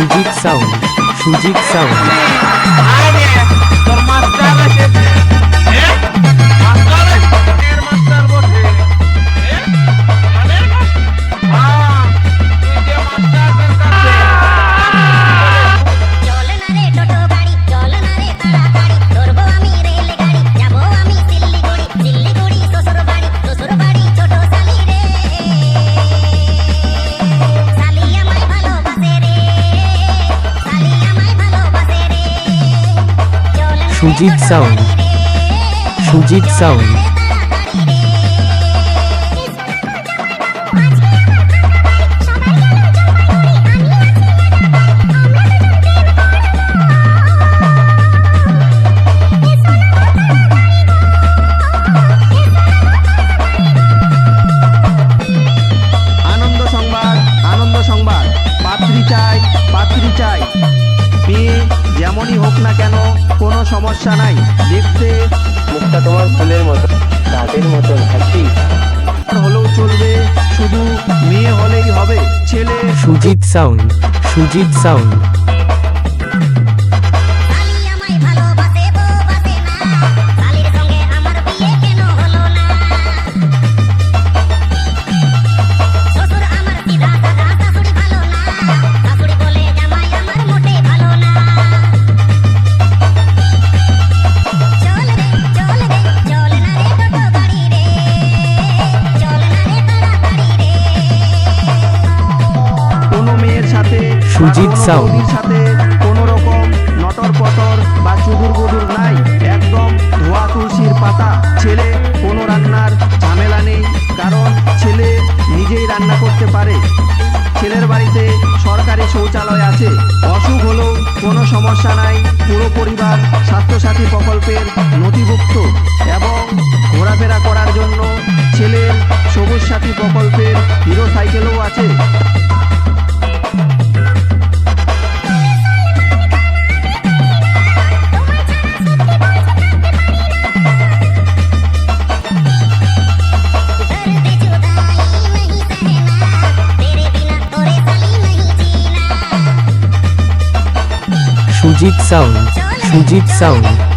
Sujit sound Sujit sound. Sujit sound. Sujit sound. কোনো সমস্যা নাই। দেখতে মুখটা তোমার ফুলের মতো রাতের মতো হাসি হলেও চলবে, শুধু মেয়ে হলেই হবে, ছেলে সুজিত সাউন্ড সুজিত সাউন্ড বৌদির সাথে কোনো রকম নটর পটর বা চুদুর গুদুর নাই, একদম ধোয়া তুলসীর পাতা। ছেলে, কোনো রান্নার ঝামেলা নেই, কারণ ছেলে নিজেই রান্না করতে পারে। ছেলের বাড়িতে সরকারি শৌচালয় আছে। অসুখ হলেও কোনো সমস্যা নাই, পুরো পরিবার স্বাস্থ্যসাথী প্রকল্পের নথিভুক্ত। এবং ঘোরাফেরা করার জন্য ছেলের সবুজ সাথী প্রকল্পের হিরো সাইকেলও আছে। Sujit sound Sujit sound